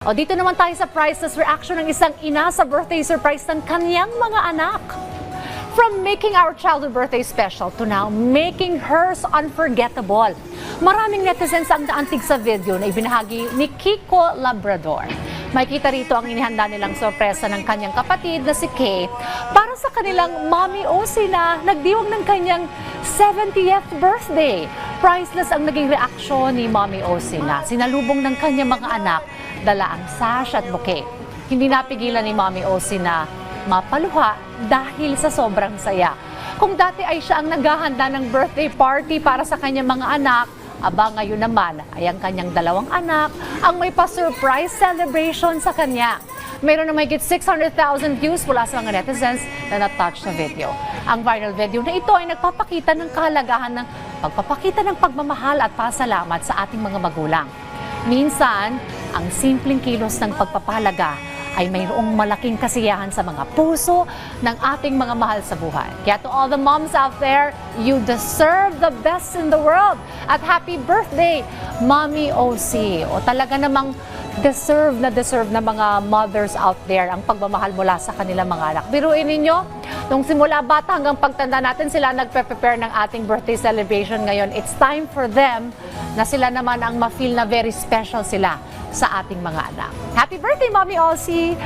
O dito naman tayo sa priceless reaction ng isang ina sa birthday surprise ng kanyang mga anak. From making our childhood birthday special to now making hers unforgettable. Maraming netizens ang naantig sa video na ibinahagi ni Kiko Labrador. Makikita rito ang inihanda nilang sorpresa ng kanyang kapatid na si Kay para sa kanilang mommy Osi na nagdiwang ng kanyang 70th birthday. Priceless ang naging reaksyon ni mommy Osi na sinalubong ng kanyang mga anak dala ang sash at bouquet. Hindi napigilan ni mommy Osi na mapaluha dahil sa sobrang saya. Kung dati ay siya ang naghahanda ng birthday party para sa kanyang mga anak, aba ngayon naman ay ang kanyang dalawang anak ang may pa-surprise celebration sa kanya. Mayroon na mahigit 600,000 views mula sa mga netizens na na-touch sa video. Ang viral video na ito ay nagpapakita ng kahalagahan ng pagpapakita ng pagmamahal at pasalamat sa ating mga magulang. Minsan, ang simpleng kilos ng pagpapahalaga ay mayroong malaking kasiyahan sa mga puso ng ating mga mahal sa buhay. Kaya to all the moms out there, you deserve the best in the world. At happy birthday, Mommy OC. O talaga namang deserve na deserve na mga mothers out there ang pagmamahal mula sa kanilang mga anak. Biruin ninyo, nung simula bata hanggang pagtanda natin sila nagpe-prepare ng ating birthday celebration ngayon. It's time for them na sila naman ang ma-feel na very special sila sa ating mga anak. Happy birthday, Mommy Aussie!